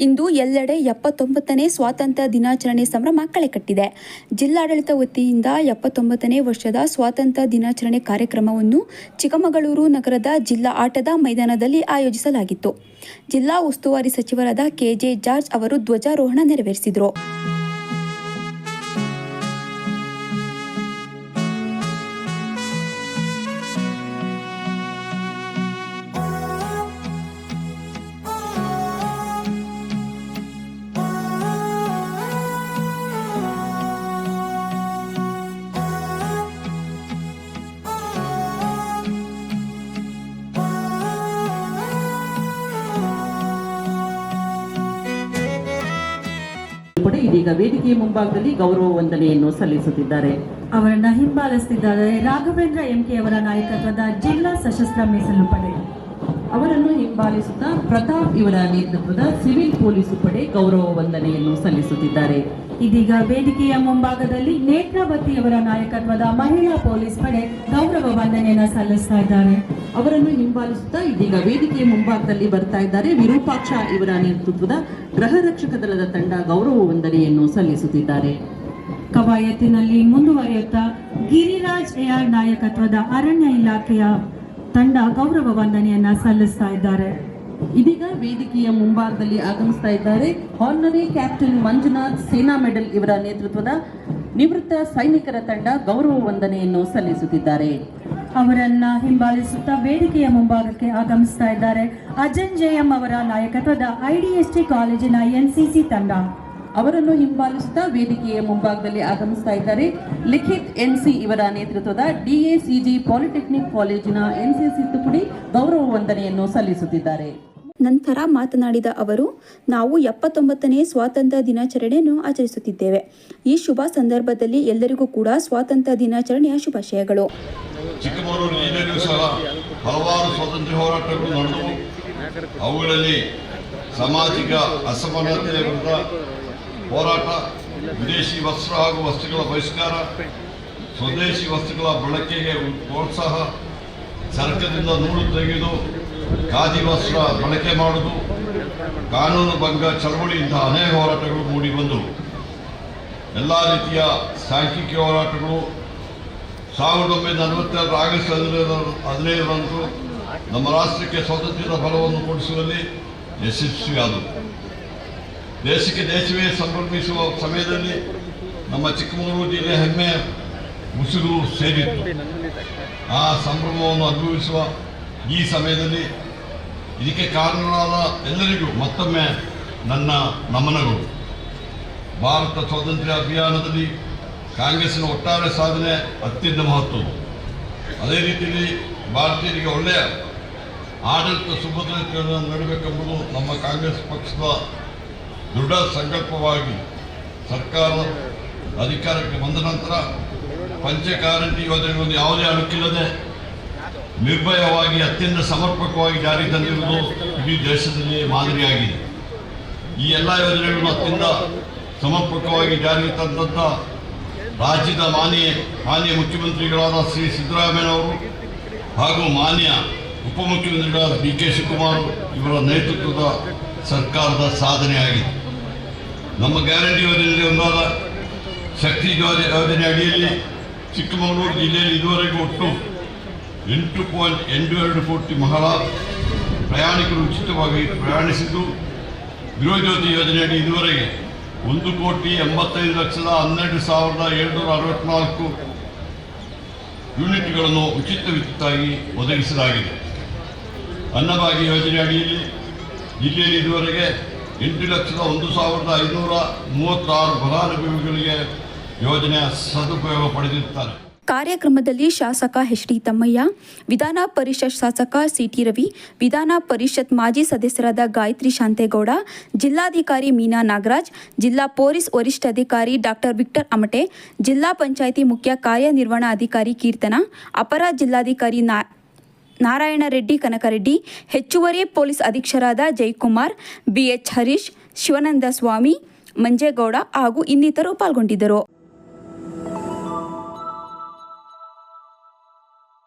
ಇಂದು ಎಲ್ಲೆಡೆ ಎಪ್ಪತ್ತೊಂಬತ್ತನೇ ಸ್ವಾತಂತ್ರ್ಯ ದಿನಾಚರಣೆ ಸಂಭ್ರಮ ಕಳೆಕಟ್ಟಿದೆ. ಜಿಲ್ಲಾಡಳಿತ ವತಿಯಿಂದ ಎಪ್ಪತ್ತೊಂಬತ್ತನೇ ವರ್ಷದ ಸ್ವಾತಂತ್ರ್ಯ ದಿನಾಚರಣೆ ಕಾರ್ಯಕ್ರಮವನ್ನು ಚಿಕ್ಕಮಗಳೂರು ನಗರದ ಜಿಲ್ಲಾ ಆಟದ ಮೈದಾನದಲ್ಲಿ ಆಯೋಜಿಸಲಾಗಿತ್ತು. ಜಿಲ್ಲಾ ಉಸ್ತುವಾರಿ ಸಚಿವರಾದ ಕೆಜೆ ಜಾರ್ಜ್ ಅವರು ಧ್ವಜಾರೋಹಣ ನೆರವೇರಿಸಿದರು. ಇದೀಗ ವೇದಿಕೆಯ ಮುಂಭಾಗದಲ್ಲಿ ಗೌರವ ವಂದನೆಯನ್ನು ಸಲ್ಲಿಸುತ್ತಿದ್ದಾರೆ. ಅವರನ್ನ ಹಿಂಬಾಲಿಸುತ್ತಿದ್ದಾರೆ ರಾಘವೇಂದ್ರ ಎಂಕೆ ಅವರ ನಾಯಕತ್ವದ ಜಿಲ್ಲಾ ಸಶಸ್ತ್ರ ಮೀಸಲು ಪಡೆ. ಅವರನ್ನು ಹಿಂಬಾಲಿಸುತ್ತಾ ಪ್ರತಾಪ್ ಇವರ ನೇತೃತ್ವದ ಸಿವಿಲ್ ಪೊಲೀಸ್ ಪಡೆ ಗೌರವ ವಂದನೆಯನ್ನು ಸಲ್ಲಿಸುತ್ತಿದ್ದಾರೆ. ಇದೀಗ ವೇದಿಕೆಯ ಮುಂಭಾಗದಲ್ಲಿ ನೇತ್ರಾವತಿ ಅವರ ನಾಯಕತ್ವದ ಮಹಿಳಾ ಪೊಲೀಸ್ ಪಡೆ ಗೌರವ ವಂದನೆಯನ್ನು ಸಲ್ಲಿಸ್ತಾ ಇದ್ದಾರೆ. ಅವರನ್ನು ಹಿಂಬಾಲಿಸುತ್ತಾ ಇದೀಗ ವೇದಿಕೆಯ ಮುಂಭಾಗದಲ್ಲಿ ಬರ್ತಾ ಇದ್ದಾರೆ. ವಿರೂಪಾಕ್ಷ ಇವರ ನೇತೃತ್ವದ ಗೃಹ ರಕ್ಷಕ ದಳದ ತಂಡ ಗೌರವ ವಂದನೆಯನ್ನು ಸಲ್ಲಿಸುತ್ತಿದ್ದಾರೆ. ಕವಾಯತಿನಲ್ಲಿ ಮುಂದುವರಿಯುತ್ತಾ ಗಿರಿರಾಜ್ ಎಆರ್ ನಾಯಕತ್ವದ ಅರಣ್ಯ ಇಲಾಖೆಯ ತಂಡ ಗೌರವ ವಂದನೆಯನ್ನ ಸಲ್ಲಿಸ್ತಾ ಇದ್ದಾರೆ. ಇದೀಗ ವೇದಿಕೆಯ ಮುಂಭಾಗದಲ್ಲಿ ಆಗಮಿಸ್ತಾ ಇದ್ದಾರೆ. ಹಾನರಿ ಕ್ಯಾಪ್ಟನ್ ಮಂಜುನಾಥ್ ಸೇನಾ ಮೆಡಲ್ ಇವರ ನೇತೃತ್ವದ ನಿವೃತ್ತ ಸೈನಿಕರ ತಂಡ ಗೌರವ ವಂದನೆಯನ್ನು ಸಲ್ಲಿಸುತ್ತಿದ್ದಾರೆ. ಅವರನ್ನ ಹಿಂಬಾಲಿಸುತ್ತಾ ವೇದಿಕೆಯ ಮುಂಭಾಗಕ್ಕೆ ಆಗಮಿಸ್ತಾ ಇದ್ದಾರೆ. ಅಜನ್ ಜಯಂ ಅವರ ನಾಯಕತ್ವದ ಐಡಿಎಸ್ಟಿ ಕಾಲೇಜಿನ ಎನ್ಸಿಸಿ ತಂಡ. ಅವರನ್ನು ಹಿಂಬಾಲಿಸುತ್ತಾ ವೇದಿಕೆಯ ಮುಂಭಾಗದಲ್ಲಿ ಆಗಮಿಸ್ತಾ ಇದ್ದಾರೆ. ಲಿಖಿತ್ ಎನ್ಸಿ ಇವರ ನೇತೃತ್ವದ ಡಿಎಸಿಜಿ ಪಾಲಿಟೆಕ್ನಿಕ್ ಕಾಲೇಜಿನ ಎನ್ಸಿಸಿ ಸಿತ್ತುಪುಡಿ ಗೌರವ ವಂದನೆಯನ್ನು ಸಲ್ಲಿಸುತ್ತಿದ್ದಾರೆ. ನಂತರ ಮಾತನಾಡಿದ ಅವರು ನಾವು ಎಪ್ಪತ್ತೊಂಬತ್ತನೇ ಸ್ವಾತಂತ್ರ್ಯ ದಿನಾಚರಣೆಯನ್ನು ಆಚರಿಸುತ್ತಿದ್ದೇವೆ. ಈ ಶುಭ ಸಂದರ್ಭದಲ್ಲಿ ಎಲ್ಲರಿಗೂ ಕೂಡ ಸ್ವಾತಂತ್ರ್ಯ ದಿನಾಚರಣೆಯ ಶುಭಾಶಯಗಳು. ಚಿಕ್ಕಮಗಳೂರು ಜಿಲ್ಲೆಯಲ್ಲೂ ಸಹ ಹಲವಾರು ಸ್ವಾತಂತ್ರ್ಯ ಹೋರಾಟಗಳು ನಡೆದವು. ಅವುಗಳಲ್ಲಿ ಸಾಮಾಜಿಕ ಅಸಮಾನತೆಯ ವಿರುದ್ಧ ಹೋರಾಟ, ವಿದೇಶಿ ವಸ್ತ್ರ ಹಾಗೂ ವಸ್ತುಗಳ ಬಹಿಷ್ಕಾರ, ಸ್ವದೇಶಿ ವಸ್ತುಗಳ ಬಳಕೆಗೆ ಪ್ರೋತ್ಸಾಹ ಸರ್ಕದಿಂದ ನೂಲು ತೆಗೆದು ಖಾದಿ ವಸ್ತ್ರ ಬಳಕೆ ಮಾಡುವುದು, ಕಾನೂನು ಭಂಗ ಚಳವಳಿಯಿಂದ ಅನೇಕ ಹೋರಾಟಗಳು ಮೂಡಿ ಬಂದವು ಎಲ್ಲ ರೀತಿಯ ಸಾಂಖ್ಯಿಕ ಹೋರಾಟಗಳು ಸಾವಿರದ ಒಂಬೈನೂರ ನಲವತ್ತೆರಡು ಆಗಸ್ಟ್ ಹದಿನೈದು ಹದಿನೈದರಂದು ನಮ್ಮ ರಾಷ್ಟ್ರಕ್ಕೆ ಸ್ವಾತಂತ್ರ್ಯದ ಫಲವನ್ನು ಕೊಡಿಸುವಲ್ಲಿ ಯಶಸ್ವಿಯಾದವು. ದೇಶಕ್ಕೆ ದೇಶವೇ ಸಂಭ್ರಮಿಸುವ ಸಮಯದಲ್ಲಿ ನಮ್ಮ ಚಿಕ್ಕಮಗಳೂರು ಜಿಲ್ಲೆ ಹೆಮ್ಮೆ ಉಸಿರು ಸೇರಿತ್ತು. ಆ ಸಂಭ್ರಮವನ್ನು ಅನುಭವಿಸುವ ಈ ಸಮಯದಲ್ಲಿ ಇದಕ್ಕೆ ಕಾರಣರಾದ ಎಲ್ಲರಿಗೂ ಮತ್ತೊಮ್ಮೆ ನನ್ನ ನಮನಗಳು. ಭಾರತ ಸ್ವಾತಂತ್ರ್ಯ ಅಭಿಯಾನದಲ್ಲಿ ಕಾಂಗ್ರೆಸ್ನ ಒಟ್ಟಾರೆ ಸಾಧನೆ ಅತ್ಯಂತ ಮಹತ್ವದ್ದು. ಅದೇ ರೀತಿಯಲ್ಲಿ ಭಾರತೀಯರಿಗೆ ಒಳ್ಳೆಯ ಆಡಳಿತ ಸುಭದ್ರತೆಯನ್ನು ನೀಡಬೇಕೆಂಬುದು ನಮ್ಮ ಕಾಂಗ್ರೆಸ್ ಪಕ್ಷದ ದೃಢ ಸಂಕಲ್ಪವಾಗಿ ಸರ್ಕಾರ ಅಧಿಕಾರಕ್ಕೆ ಬಂದ ನಂತರ ಪಂಚ ಗ್ಯಾರಂಟಿ ಯೋಜನೆಗಳನ್ನು ಯಾವುದೇ ಅಳುಕಿಲ್ಲದೆ ನಿರ್ಭಯವಾಗಿ, ಅತ್ಯಂತ ಸಮರ್ಪಕವಾಗಿ ಜಾರಿ ತಂದಿರುವುದು ಇಡೀ ದೇಶದಲ್ಲಿ ಮಾದರಿಯಾಗಿದೆ. ಈ ಎಲ್ಲ ಯೋಜನೆಗಳನ್ನು ಅತ್ಯಂತ ಸಮರ್ಪಕವಾಗಿ ಜಾರಿಗೆ ತಂದಂಥ ರಾಜ್ಯದ ಮಾನ್ಯ ಮಾನ್ಯ ಮುಖ್ಯಮಂತ್ರಿಗಳಾದ ಶ್ರೀ ಸಿದ್ದರಾಮಯ್ಯನವರು ಹಾಗೂ ಮಾನ್ಯ ಉಪಮುಖ್ಯಮಂತ್ರಿಗಳಾದ ಡಿ ಕೆ ಶಿವಕುಮಾರ್ ಇವರ ನೇತೃತ್ವದ ಸರ್ಕಾರದ ಸಾಧನೆಯಾಗಿದೆ. ನಮ್ಮ ಗ್ಯಾರಂಟಿ ಯೋಜನೆಯಲ್ಲಿ ಒಂದಾದ ಶಕ್ತಿ ಯೋಜನೆ ಅಡಿಯಲ್ಲಿ ಚಿಕ್ಕಮಗಳೂರು ಜಿಲ್ಲೆಯಲ್ಲಿ ಇದುವರೆಗೂ ಒಟ್ಟು ಎಂಟು ಪಾಯಿಂಟ್ ಎಂಟು ಎರಡು ಕೋಟಿ ಮಹಿಳಾ ಪ್ರಯಾಣಿಕರು ಉಚಿತವಾಗಿ ಪ್ರಯಾಣಿಸಿದ್ದು. ಗೃಹಜ್ಯೋತಿ ಯೋಜನೆಯಡಿ ಇದುವರೆಗೆ ಒಂದು ಕೋಟಿ ಎಂಬತ್ತೈದು ಲಕ್ಷದ ಹನ್ನೆರಡು ಸಾವಿರದ ಏಳ್ನೂರ ಅರವತ್ನಾಲ್ಕು ಯೂನಿಟ್ಗಳನ್ನು ಉಚಿತ ವಿದ್ಯುತ್ತಾಗಿ ಒದಗಿಸಲಾಗಿದೆ. ಅನ್ನಭಾಗ್ಯ ಯೋಜನೆ ಅಡಿಯಲ್ಲಿ ಜಿಲ್ಲೆಯಲ್ಲಿ ಇದುವರೆಗೆ ಎಂಟು ಲಕ್ಷದ ಒಂದು ಸಾವಿರದ ಐನೂರ ಮೂವತ್ತಾರು ಫಲಾನುಭವಿಗಳಿಗೆ ಯೋಜನೆಯ ಸದುಪಯೋಗ ಪಡೆದಿರುತ್ತಾರೆ. ಕಾರ್ಯಕ್ರಮದಲ್ಲಿ ಶಾಸಕ ಎಚ್ ಡಿ ತಮ್ಮಯ್ಯ, ವಿಧಾನ ಪರಿಷತ್ ಶಾಸಕ ಸಿಟಿ ರವಿ, ವಿಧಾನ ಪರಿಷತ್ ಮಾಜಿ ಸದಸ್ಯರಾದ ಗಾಯತ್ರಿ ಶಾಂತೇಗೌಡ, ಜಿಲ್ಲಾಧಿಕಾರಿ ಮೀನಾ ನಾಗರಾಜ್, ಜಿಲ್ಲಾ ಪೊಲೀಸ್ ವರಿಷ್ಠಾಧಿಕಾರಿ ಡಾಕ್ಟರ್ ವಿಕ್ಟರ್ ಅಮಟೆ, ಜಿಲ್ಲಾ ಪಂಚಾಯಿತಿ ಮುಖ್ಯ ಕಾರ್ಯನಿರ್ವಹಣಾಧಿಕಾರಿ ಕೀರ್ತನ, ಅಪರ ಜಿಲ್ಲಾಧಿಕಾರಿ ನಾ ನಾರಾಯಣ ರೆಡ್ಡಿ ಕನಕರೆಡ್ಡಿ ಹೆಚ್ಚುವರಿ ಪೊಲೀಸ್ ಅಧೀಕ್ಷರಾದ ಜಯಕುಮಾರ್ ಬಿಎಚ್ ಹರೀಶ್, ಶಿವಾನಂದ ಸ್ವಾಮಿ, ಮಂಜೇಗೌಡ ಹಾಗೂ ಇನ್ನಿತರರು ಪಾಲ್ಗೊಂಡಿದ್ದರು.